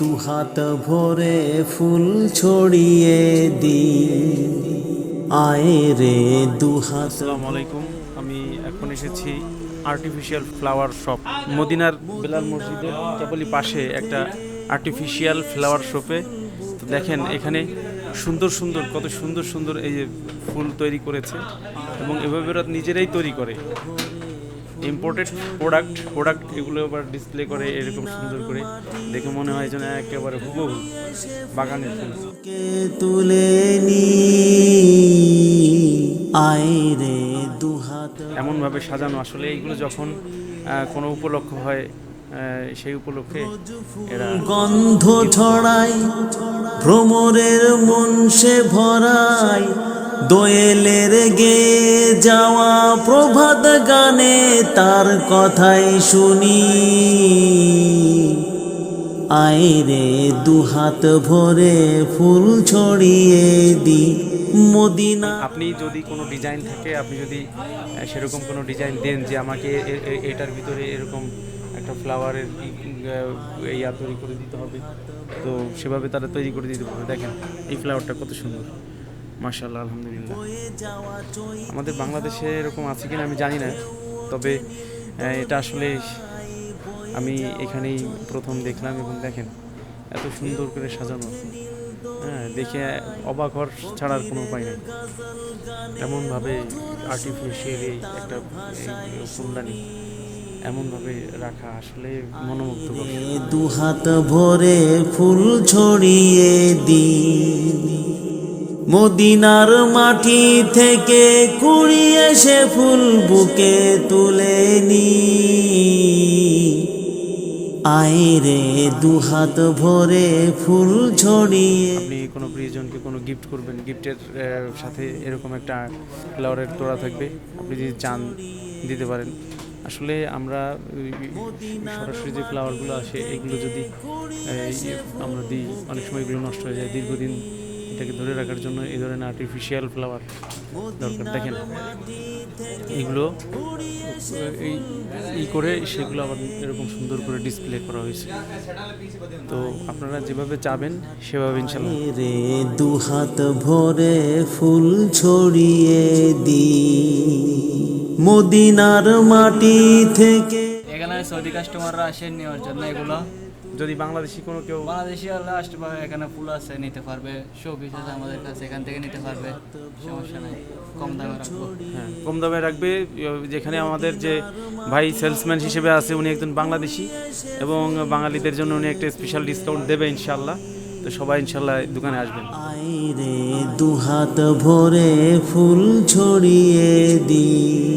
দুহাত ভরে ফুল ছড়িয়ে দি। আয় রে দুহাত আসসালামু আলাইকুম। আমি এখন এসেছি আর্টিফিশিয়াল ফ্লাওয়ার শপ মদিনার বেলাল মসজিদের কেবলই পাশে একটা আর্টিফিশিয়াল ফ্লাওয়ার শপে দেখেন, এখানে সুন্দর সুন্দর, কত সুন্দর সুন্দর এই ফুল তৈরি করেছে এবং এভাবে নিজেরাই তৈরি করে। ইম্পোর্টেড প্রোডাক্ট প্রোডাক্ট এগুলো আবার ডিসপ্লে করে এরকম সুন্দর করে। দেখে মনে হয় যেন একেবারে হুবহু বাগানের ফুল তুলে এমনভাবে সাজানো। আসলে এইগুলো যখন কোনো উপলক্ষ হয় সেই উপলক্ষে এরা গন্ধ ছড়াই ভ্রমরের মন সে ভরাই দোয়েলের গে যাওয়া প্রভাত গানে তার কথাই শুনি। আয় রে দুহাত ভরে ফুল ছড়িয়ে দি মদিনা। আপনি যদি কোনো ডিজাইন থাকে, আপনি যদি সেরকম কোনো ডিজাইন দেন যে আমাকে এটার ভিতরে এরকম একটা ফ্লাওয়ারের ইয়া তৈরি করে দিতে হবে, তো সেভাবে তারা তৈরি করে দিতে পারবে। দেখেন, এই ফ্লাওয়ারটা কত সুন্দর। মার্শাল্লাহ আলহামদুলিল্লাহ। আমাদের বাংলাদেশে এরকম আছে কিনা আমি জানি না তবে এটা আসলে আমি এখানেই প্রথম দেখলাম এবং দেখেন এত সুন্দর করে সাজানো। হ্যাঁ দেখে অবাক হওয়ার ছাড়ার কোনো উপায় নেই। এমনভাবে আর্টিফিশিয়ালি একটা এই ফুলদানি এমনভাবে রাখা আসলে মনোমুগ্ধকর। দুহাত ভরে ফুল ছড়িয়ে দি মদিনার মাটি থেকে কুড়িয়ে সে ফুল বুকে তুলে নি। আয় রে দুহাত ভরে ফুল ছড়িয়ে আপনি কোনো প্রিয়জনকে কোনো গিফট করবেন? গিফটের সাথে এরকম একটা ফ্লাওয়ারের তোড়া থাকবে। আপনি যদি চান, দিতে পারেন। আসলে আমরা সরাসরি যে ফ্লাওয়ারগুলো আসে, এগুলো যদি আমরা দিই, অনেক সময় এগুলো নষ্ট হয়ে যায়। দীর্ঘদিন এটাকে ধরে রাখার জন্য এই ধরনের আর্টিফিশিয়াল ফ্লাওয়ার দরকার। দেখেন এগুলো এই ই করে সেগুলো আবার এরকম সুন্দর করে ডিসপ্লে করা হয়েছে। তো আপনারা যেভাবে চাবেন সেভাবে ইনশাল্লাহ রে দুহাত ভরে ফুল ছড়িয়ে দি। মদিনার মাটি থেকে এখানে সৌদি কাস্টমাররা আসেন নেওয়ার জন্য এগুলো। যদি বাংলাদেশি কোনো কেউ বাংলাদেশি হলে আসতে পারবে এখানে ফুল আছে নিতে পারবে। শো পিস আছে আমাদের কাছে এখান থেকে নিতে পারবে। সমস্যা নেই কম দামে রাখব। হ্যাঁ কম দামে রাখবে। যেখানে আমাদের যে ভাই সেলসম্যান হিসেবে আছে উনি একজন বাংলাদেশি এবং বাঙালিদের জন্য উনি একটা স্পেশাল ডিসকাউন্ট দেবে ইনশাল্লাহ তো সবাই ইনশাল্লাহ দোকানে আসবেন। আই রে দুহাত ভরে ফুল ছড়িয়ে দি